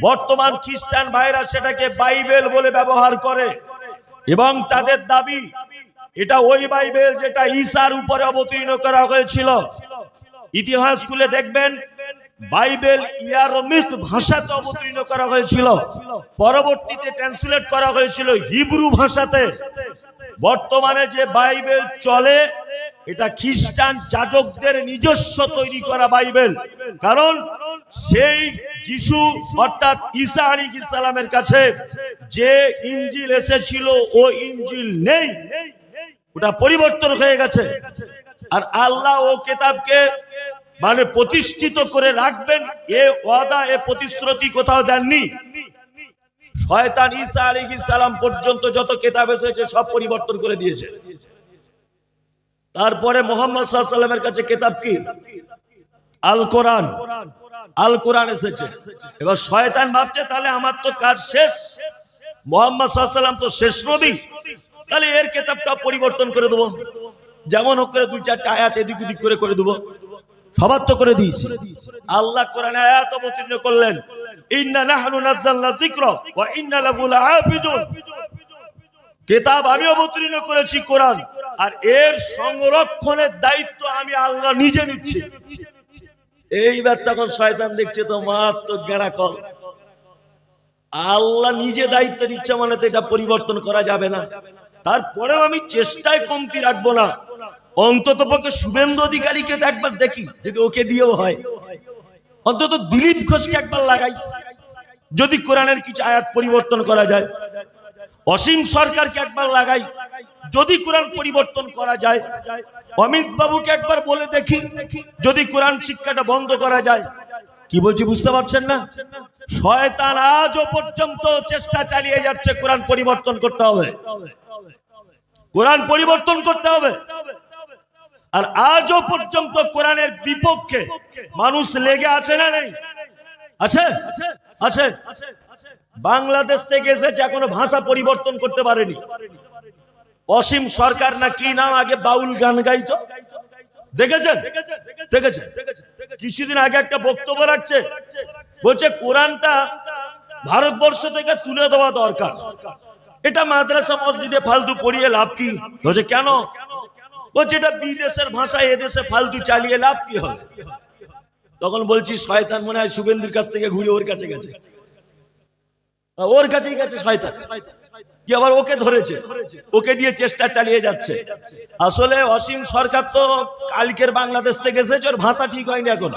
বর্তমান খ্রিস্টান ভাইরা সেটাকে বাইবেল বলে ব্যবহার করে। এবং তাদের দাবি, এটা ওই বাইবেল যেটা ঈসার উপরে অবতীর্ণ করা হয়েছিল। ইতিহাস খুলে দেখবেন, বাইবেল ইয়ারমিক ভাষাতে অবতীর্ণ করা হয়েছিল। পরবর্তীতে ট্রান্সলেট করা হয়েছিল হিব্রু ভাষাতে। বর্তমানে যে বাইবেল চলে, এটা খ্রিস্টান যাজকদের নিজস্ব তৈরি করা বাইবেল। কারণ সেই যিশু, অর্থাৎ ঈসা আলী ইসলামের কাছে, যে ইঞ্জিল এসেছিল, ও ইঞ্জিল নেই। ওটা পরিবর্তন হয়ে গেছে। আর আল্লাহ ও কেতাবকে মানে প্রতিষ্ঠিত করে রাখবেন, এ ওয়াদা, এ প্রতিশ্রুতি কোথাও দেননি। শয়তান ঈসা আলাইহিস সালাম পর্যন্ত যত কেতাব এসেছে, সব পরিবর্তন করে দিয়েছে। তারপরে মোহাম্মদ সাল্লামের কাছে কেতাব কি? আল কোরআন। আল কোরআন এসেছে। এবার শয়তান ভাবছে তাহলে আমার তো কাজ শেষ। মোহাম্মদ সাল্লাম তো শেষ নবী। তাহলে এর কেতাবটা পরিবর্তন করে দেবো। যেমন হোক করে দুই চারটা আয়াত এদিক ওদিক করে করে দেবো। সবার তো করে দিয়েছি। আল্লাহ কোরআনে আয়াত অবতীর্ণ করলেন। ইন্না নাহনু নাযালনা যিকরা ওয়া ইন্না লাহু লাহাফিজুন। কিতাব আমি অবতীর্ণ করেছি কোরআন। আর এর সংরক্ষণের দায়িত্ব আমি আল্লাহ নিজে নিচ্ছি। এইবার তখন শয়তান দেখছে তো, মারাত্মক গেড়া কল। আল্লাহ নিজে দায়িত্ব নিচ্ছে মানে এটা পরিবর্তন করা যাবে না। তারপরেও আমি চেষ্টায় কমতি রাখব না। অন্তত পক্ষে শুভেন্দু অধিকারীকে একবার দেখি, যদি ওকে দিয়েও হয়। অন্তত দিলীপ ঘোষকে একবার লাগাই। যদি কোরআনের কিছু আয়াত পরিবর্তন করা যায়। অসীম সরকারকে একবার লাগাই। যদি কোরআন পরিবর্তন করা যায়, অমিত বাবুকে একবার বলে দেখি, যদি কোরআন শিক্ষাটা বন্ধ করা যায়। কি বলছি বুঝতে পারছেন না? শয়তান আজও পর্যন্ত চেষ্টা চালিয়ে যাচ্ছে কোরআন পরিবর্তন করতে হবে। কোরআন পরিবর্তন করতে হবে। আর আজও পর্যন্ত কোরআনের বিপক্ষে মানুষ লেগে আছে না নেই? আছে? আছে। বাংলাদেশ থেকে এসেছে, এখনও ভাষা পরিবর্তন করতে পারেনি। অসীম সরকার না কি নাম আগে বাউল গান গাইতো? দেখেছেন? দেখেছেন? কিছুদিন আগে একটা বক্তব্য রাখছে, বলছে কোরআনটা ভারতবর্ষ থেকে তুলে দেওয়া দরকার। এটা মাদ্রাসা মসজিদে ফালতু পড়িয়ে লাভ কি? বলছে, কেন? বলছে, এটা বিদেশের ভাষায় এদেশে ফালতু চালিয়ে লাভ কি হবে? তখন বলছি, শয়তান মনে হয় শুভেন্দুর কাছ থেকে ঘুরে ওর কাছে গেছে। ওর কাছেই গেছে শয়তান। কি আবার ওকে ধরেছে? ওকে দিয়ে চেষ্টা চালিয়ে যাচ্ছে। আসলে অসীম সরকার তো কালকের বাংলাদেশ থেকে এসেছে, ওর ভাষা ঠিক হয়নি এখন।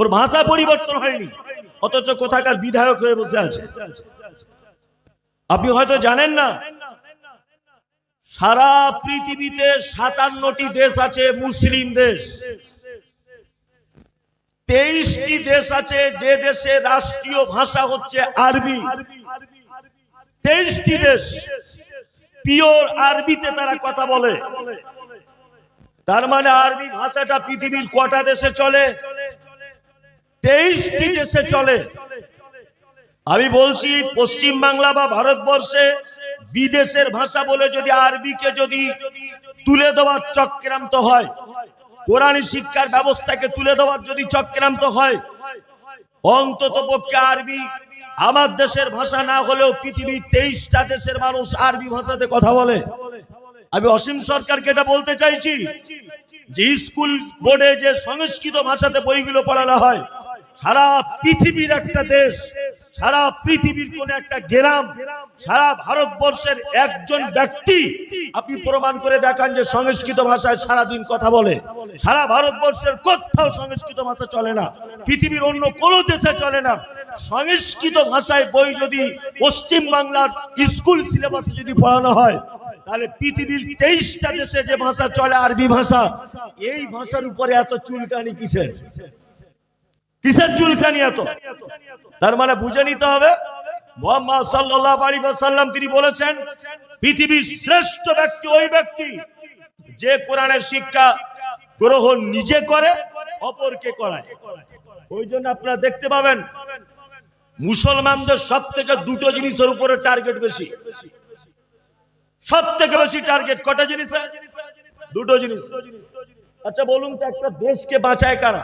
ওর ভাষা পরিবর্তন হয়নি, অথচ কোথাকার বিধায়ক হয়ে বসে আছে। আপনি হয়তো জানেন না, সারা পৃথিবীতে সাতান্নটি দেশ আছে মুসলিম দেশ। তেইশটি দেশ আছে, যে দেশে রাষ্ট্রীয় ভাষা হচ্ছে আরবি। তেইশটি দেশ পিওর আরবিতে তারা কথা বলে। তার মানে আরবি ভাষাটা পৃথিবীর কটা দেশে চলে? তেইশটি দেশে চলে। আমি বলছি, পশ্চিম বাংলা বা ভারতবর্ষে বিদেশের ভাষা বলে যদি আরবিকে যদি তুলে দেওয়ার চক্রান্ত হয় কোরআনী শিক্ষার ব্যবস্থাকে তুলে দেওয়ার যদি চক্রান্ত হয়, অন্তত পক্ষে আরবি, আমার দেশের ভাষা না হলেও পৃথিবীর তেইশটা দেশের মানুষ আরবি ভাষাতে কথা বলে। আমি অসীম সরকারকে এটা বলতে চাইছি যে স্কুল বোর্ডে যে সংস্কৃত ভাষাতে বইগুলো পড়ানো হয়, সারা পৃথিবীর একটা দেশ সারা পৃথিবীর কোন একটা গ্রাম সারা ভারতবর্ষের একজন ব্যক্তি আপনি প্রমাণ করে দেখান যে সংস্কৃত ভাষায় সারাদিন কথা বলে। সারা ভারতবর্ষের কোথাও সংস্কৃত ভাষা চলে না। পৃথিবীর অন্য কোন দেশে চলে না। সংস্কৃত ভাষায় বই যদি পশ্চিম বাংলার স্কুল সিলেবাসে যদি পড়ানো হয়, তাহলে পৃথিবীর তেইশটা দেশে যে ভাষা চলে, আরবি ভাষা, এই ভাষার উপরে এত চুলকানি কিসের? কিসের চুলকানি এত? তার মানে বুঝে নিতে হবে, মোহাম্মদ সাল্লাল্লাহু আলাইহি ওয়াসাল্লাম তিনি বলেছেন, পৃথিবীর শ্রেষ্ঠ ব্যক্তি ওই ব্যক্তি যে কোরআনের শিক্ষা গ্রহণ নিজে করে, অপরকে করায়। ওই জন্য আপনারা দেখতে পাবেন, মুসলমানদের সব থেকে দুটো জিনিসের উপরে টার্গেট বেশি। সব থেকে বেশি টার্গেট কটা জিনিস দুটো জিনিস। আচ্ছা বলুন তো একটা দেশকে বাঁচায় কারা?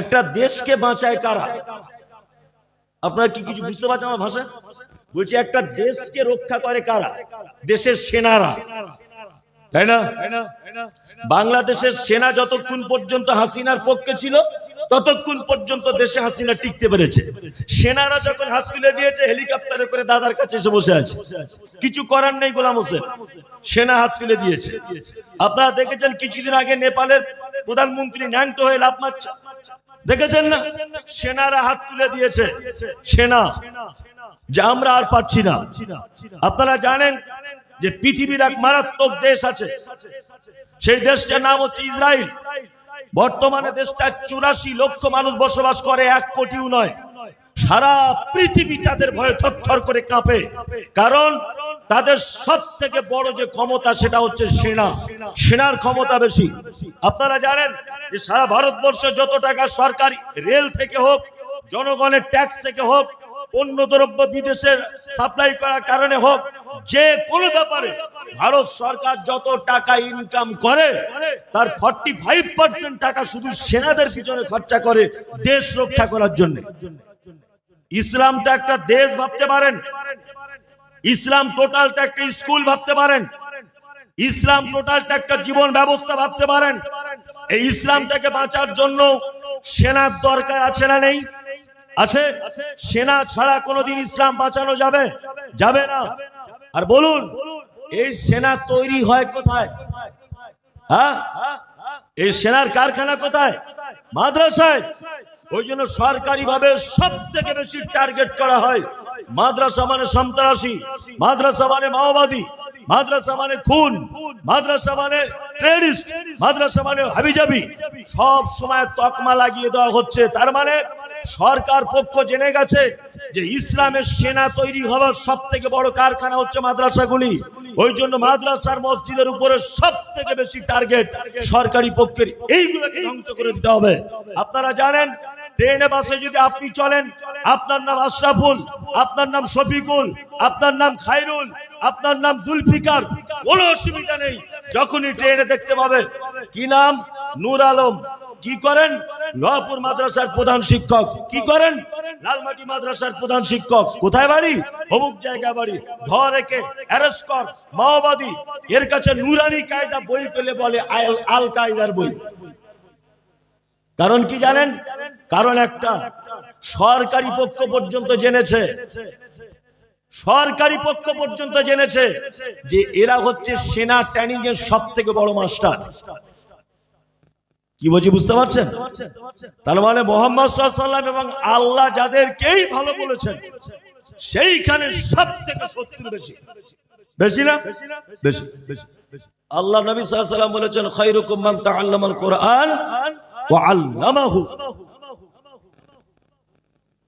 একটা দেশকে বাঁচায় কারা? আপনারা কি কিছু বুঝতে পারছেন আমার ভাষা? বলছি, একটা দেশকে রক্ষা করে কারা? দেশের সেনারা। তাই না? বাংলাদেশের সেনা যতক্ষণ পর্যন্ত হাসিনার পক্ষে ছিল, ততক্ষণ পর্যন্ত দেশে হাসিনা টিকতে পেরেছে। সেনারা যখন হাত তুলে দিয়েছে, হেলিকপ্টারে করে দাদার কাছে এসে বসে আছে। কিছু করার নেই গোলাম হোসেন। সেনা হাত তুলে দিয়েছে। আপনারা দেখেছেন, কিছুদিন আগে নেপালের প্রধানমন্ত্রী ন্যাংটো হয়ে লাভ মারছে। দেখেছেন না? সেনারা হাত তুলে দিয়েছে। সেনা, যে আমরা আর পাচ্ছি না। আপনারা জানেন যে পৃথিবীর এক মারাত্মক দেশ আছে। সেই দেশটার নাম হচ্ছে ইসরায়েল বর্তমানে দেশটা চুরাশি লক্ষ মানুষ বসবাস করে, এক কোটিও নয়। সারা পৃথিবী তাদের ভয়ে থরথর করে কাঁপে। কারণ তাদের সব থেকে বড় যে ক্ষমতা সেটা হচ্ছে সেনা। সেনার ক্ষমতা বেশি। আপনারা জানেন যে সারা ভারতবর্ষে যত টাকা সরকারি রেল থেকে হোক, জনগণের ট্যাক্স থেকে হোক অন্য দ্রব্য বিদেশের সাপ্লাই করার কারণে হোক, যে কোনো ব্যাপারে ভারত সরকার যত টাকা ইনকাম করে, তার ফর্টি ফাইভ পার্সেন্ট টাকা শুধু সেনাদের পিছনে খরচা করে দেশ রক্ষা করার জন্য। ইসলাম তো একটা দেশ, ভাবতে পারেন? ইসলাম টোটালটা একটা স্কুল ভাবতে পারেন। ইসলাম টোটালটা একটা জীবন ব্যবস্থা ভাবতে পারেন। এই ইসলামটাকে বাঁচার জন্য সেনার দরকার আছে না নেই? আছে? সেনা ছাড়া কোনোদিন ইসলাম বাঁচানো যাবে? যাবে না? আর বলুন, এই সেনা তৈরি হয় কোথায়? হ্যাঁ? এই সেনার কারখানা কোথায়? মাদ্রাসায়? ওই জন্য সরকারি ভাবে সব থেকে বেশি টার্গেট করা হয় মাদ্রাসা মানে সন্ত্রাসী, মাদ্রাসা মানে মাওবাদী, মাদ্রাসা মানে খুন, মাদ্রাসা মানে টেরিস্ট মাদ্রাসা মানে হাবিজাবি। সব সময় তকমা লাগিয়ে দেওয়া হচ্ছে। তার মানে সরকার পক্ষ জেনে গেছে যে ইসলামের সেনা তৈরি হওয়ার সব থেকে বড় কারখানা হচ্ছে মাদ্রাসাগুলি। ওই জন্য মাদ্রাসার মসজিদের উপরে সব থেকে বেশি টার্গেট সরকারি পক্ষের। এইগুলোকে ধ্বংস করে দিতে হবে। আপনারা জানেন ট্রেনে বাসে যদি আপনি চলেন, আপনার নাম আশরাফুল, আপনার নাম শফিকুল, আপনার নাম খাইরুল আপনার নাম জুলফিকার, কোনো অসুবিধা নেই। যখনই ট্রেনে দেখতে পাবে, কি নাম? নূর আলম। কি করেন? লোহাপুর মাদ্রাসার প্রধান শিক্ষক। কি করেন? লালমাটি মাদ্রাসার প্রধান শিক্ষক। কোথায় বাড়ি? অমুক জায়গা বাড়ি। ধর একে অ্যারেস্ট কর মাওবাদী। এর কাছে নুরানি কায়দা বই পেলে বলে আল আল কায়দার বই। কারণ কি জানেন? কারণ একটা সরকারি পক্ষ পর্যন্ত জেনেছে। সরকারি পক্ষ পর্যন্ত জেনেছে যে এরা হচ্ছে সেনা ট্রেনিং এর সব থেকে বড় মাস্টার। কি বলছি বুঝতে পারছেন? তার মানে মোহাম্মদ এবং আল্লাহ যাদেরকেই ভালো বলেছেন, সেইখানে সব থেকে শত্রু বেশি। বেশি না? আল্লাহ নবী সাল্লাম বলেছেন খৈরুকুম মান তাআল্লামাল কোরআন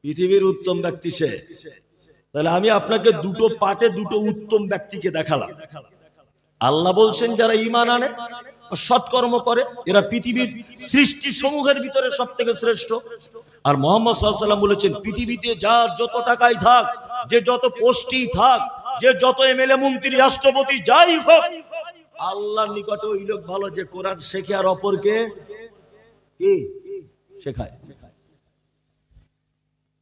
পৃথিবীর উত্তম ব্যক্তি সে। তাহলে আমি আপনাকে দুটো পাটে দুটো উত্তম ব্যক্তিকে দেখালাম। আল্লাহ বলছেন, যারা ইমান আনে সৎকর্ম করে, এরা পৃথিবীর সৃষ্টি সমূহের ভিতরে সব থেকে শ্রেষ্ঠ। আর মোহাম্মদ বলেছেন, পৃথিবীতে যার যত টাকাই থাক, যে যত পোস্টই থাক, যে যত এমএলএ মন্ত্রী, রাষ্ট্রপতি, যাই হোক, আল্লাহর নিকটে ওই লোক ভালো যে কোরআন শেখে আর অপরকে কি? শেখায়।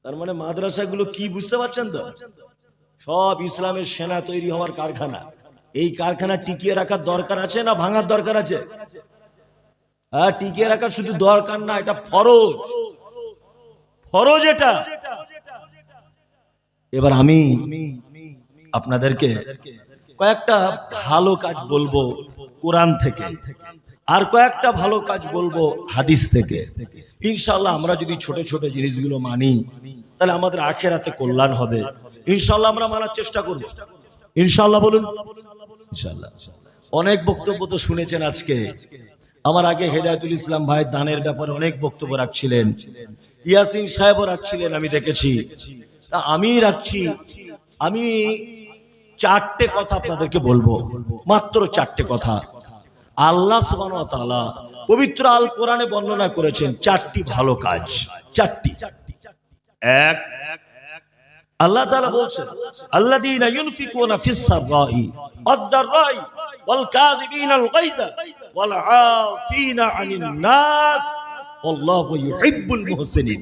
তার মানে মাদ্রাসাগুলো কি বুঝতে পারছেন তো? সব ইসলামের সেনা তৈরি হওয়ার কারখানা। এই কারখানা টিকিয়ে রাখার দরকার আছে না ভাঙার দরকার আছে? হ্যাঁ টিকিয়ে রাখার শুধু দরকার না, এটা ফরজ। ফরজ এটা। এবার আমি আপনাদেরকে কয়েকটা ভালো কাজ বলব কোরআন থেকে। আর কয়েকটা ভালো কাজ বলব হাদিস থেকে। ইনশাল্লাহ আমরা যদি ছোট ছোট জিনিসগুলো মানি, তাহলে আমাদের আখেরাতে কল্যাণ হবে। ইনশাল্লাহ আমরা মানার চেষ্টা করব। ইনশাল্লাহ বলুন। ইনশাল্লাহ অনেক বক্তব্য তো শুনেছেন আজকে। আমার আগে হেদায়তুল ইসলাম ভাই দানের ব্যাপারে অনেক বক্তব্য রাখছিলেন। ইয়াসিন সাহেবও রাখছিলেন, আমি দেখেছি। তা আমি রাখছি। আমি চারটে কথা আপনাদেরকে বলব। মাত্র চারটে কথা। আল্লাহ তাআলা পবিত্র আল কোরআনে বর্ণনা করেছেন চারটি ভালো কাজ। চারটি। এক, আল্লাহ তাআলা বলছেন, আল্লাযীনা ইউনফিকুনা ফিস ওয়াল কাযিবিনাল গায়যা ওয়াল আফিনা আনিন নাস আল্লাহু ইউহিব্বুল মুহসিনিন।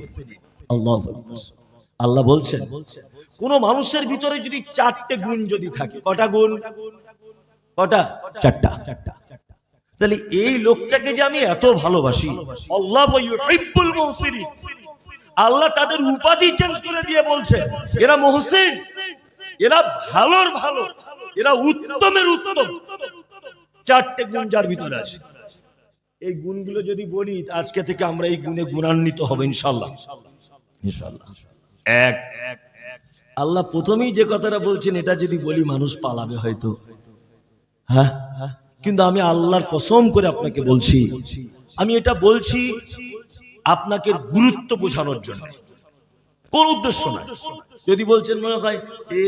আল্লাহু আল্লাহ বলছেন, কোন মানুষের ভিতরে যদি চারটে গুণ যদি থাকে, কটা গুণ? কটা? চারটা। তাহলে এই লোকটাকে যে আমি এত ভালোবাসি, আল্লাহ আল্লাহ তাদের উপাধি চেঞ্জ করে দিয়ে বলছে, এরা মহসিন, এরা ভালোর ভালো, এরা উত্তমের উত্তম। চারটে গুণ যার ভিতরে আছে। এই গুণগুলো যদি বলি আজকে থেকে আমরা এই গুণে গুণান্বিত হবে ইনশাল্লাহ ইনশাল্লাহ এক, আল্লাহ প্রথমেই যে কথাটা বলছেন, এটা যদি বলি, মানুষ পালাবে হয়তো। হ্যাঁ? কিন্তু আমি আল্লাহর কসম করে আপনাকে বলছি, আমি এটা বলছি আপনাকে গুরুত্ব বোঝানোর জন্য। কোন উদ্দেশ্য না যদি বলছেন মনে হয়, এ,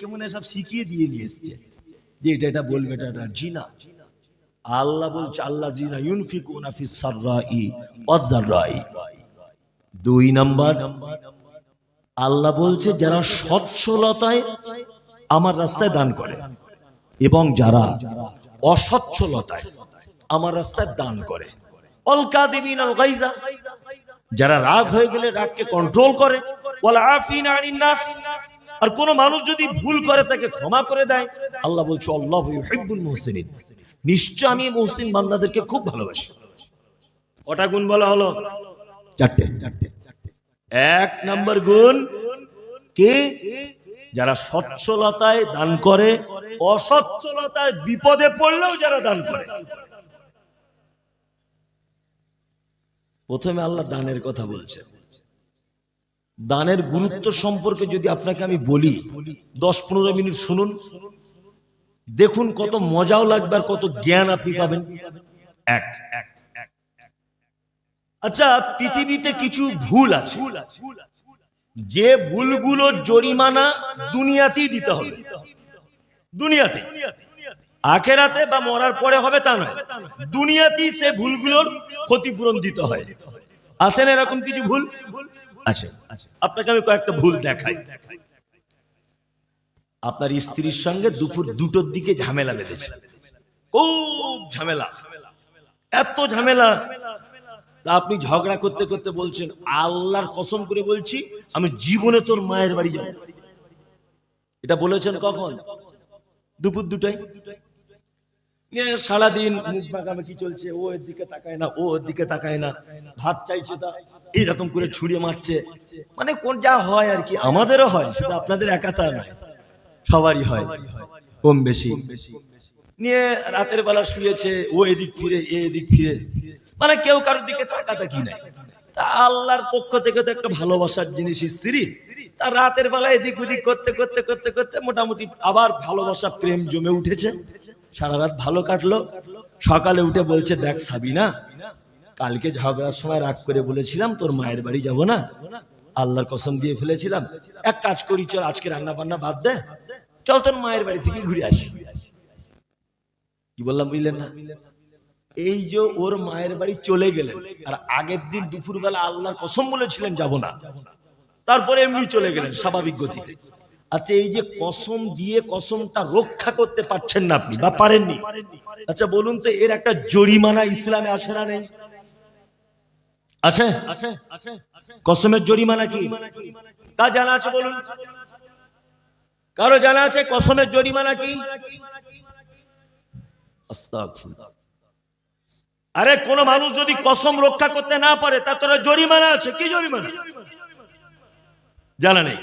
কেমন সব শিখিয়ে দিয়ে নিয়ে এসছে। যে এটা এটা বলবে, এটা এটা জি না আল্লাহ বলছে আল্লাহ জিনা ইউনফিক ফিস সাররাই ওয়াজ-যাররাই দুই নাম্বার, আল্লাহ বলছে, যারা সচ্ছলতায় আমার রাস্তায় দান করে এবং যারা অসচ্ছলতায় আমার রাস্তায় দান করে। অলকাদিবিন আল গাইজা, যারা রাগ হয়ে গেলে রাগকে কন্ট্রোল করে। ওয়াল আফিন নাস আর কোন মানুষ যদি ভুল করে তাকে ক্ষমা করে দেয়, আল্লাহ বলছে, আল্লাহু ইউহিব্বুল মুহসিনিন। নিশ্চয় আমি মুহসিন বান্দাদেরকে খুব ভালোবাসি। কটা গুণ বলা হলো? চারটে। এক নাম্বার গুণ কে? যারা সচ্ছলতায় দান করে অসচ্ছলতায় বিপদে পড়লেও যারা দান করে। প্রথমে আল্লাহ দানের কথা বলছে দানের গুরুত্ব সম্পর্কে যদি আপনাকে আমি বলি, দশ পনেরো মিনিট শুনুন। দেখুন কত মজাও লাগবে আর কত জ্ঞান আপনি পাবেন। এক এক। আচ্ছা পৃথিবীতে কিছু ভুল আছে। যে ভুলগুলো জরিমানা দুনিয়াতেই দিতে হবে। দুনিয়াতে। আখেরাতে বা মরার পরে হবে তা নয়। দুনিয়াতেই সে ভুলগুলোর ক্ষতিপূরণ দিতে হয়। আসেন এরকম কিছু ভুল? আছে আপনাকে আমি কয়েকটা ভুল দেখাই। আপনার স্ত্রীর সঙ্গে দুপুর দুটোর দিকে ঝামেলা বেঁধেছে। খুব ঝামেলা। এত ঝামেলা। তা আপনি ঝগড়া করতে করতে বলছেন, আল্লাহর কসম করে বলছি, আমি জীবনে তোর মায়ের বাড়ি যাব। এটা বলেছেন কখন? দুপুর দুটাই সারাদিন মুখ বাঁকাবাকি চলছে, ও এর দিকে তাকায় না, ও ওর দিকে তাকায় না, ভাত চাইছে তা, এইরকম করে ছুড়ে মারছে। মানে কোন যা হয় আর কি, আমাদেরও হয় সেটা আপনাদের একাতা নয়, সবারই হয়, কম বেশি। নিয়ে রাতের বেলা শুয়েছে, ও এদিক ফিরে এদিক ফিরে। মানে কেউ কারোর দিকে তাকাতাকি নাই। তা আল্লাহর পক্ষ থেকে তো একটা ভালোবাসার জিনিস স্ত্রী। তা রাতের বেলা এদিক ওদিক করতে করতে করতে করতে মোটামুটি আবার ভালোবাসা প্রেম জমে উঠেছে। সারা রাত ভালো কাটলো। সকালে উঠে বলছে, দেখ সাবিনা, কালকে ঝগড়ার সময় রাগ করে বলেছিলাম তোর মায়ের বাড়ি যাব না। আল্লাহর কসম দিয়ে ফেলেছিলাম। এক কাজ করি, চল আজকে রান্না বান্না বাদ দে। চল তোর মায়ের বাড়ি থেকে ঘুরে আসি। কি বললাম বুঝলেন না? এই যে ওর মায়ের বাড়ি চলে গেলেন, আর আগের দিন দুপুরবেলা আল্লাহর কসম বলেছিলেন, যাব না। তারপরে এমনি চলে গেলেন, স্বাভাবিক গতিতে। আচ্ছা এই যে কসম দিয়ে কসমটা রক্ষা করতে পারছেন না আপনি, বা পারেননি? আচ্ছা বলুন তো, এর একটা জরিমানা ইসলামে আসে না নেই? আছে কসমের জরিমানা কি? তা জানা আছে বলুন? কারও জানা আছে কসমের জরিমানা কি? আস্তাগফিরুল্লাহ। আরে, কোন মানুষ যদি কসম রক্ষা করতে না পারে, তার তোরা জরিমানা আছে। কি জরিমানা? জানা নেই।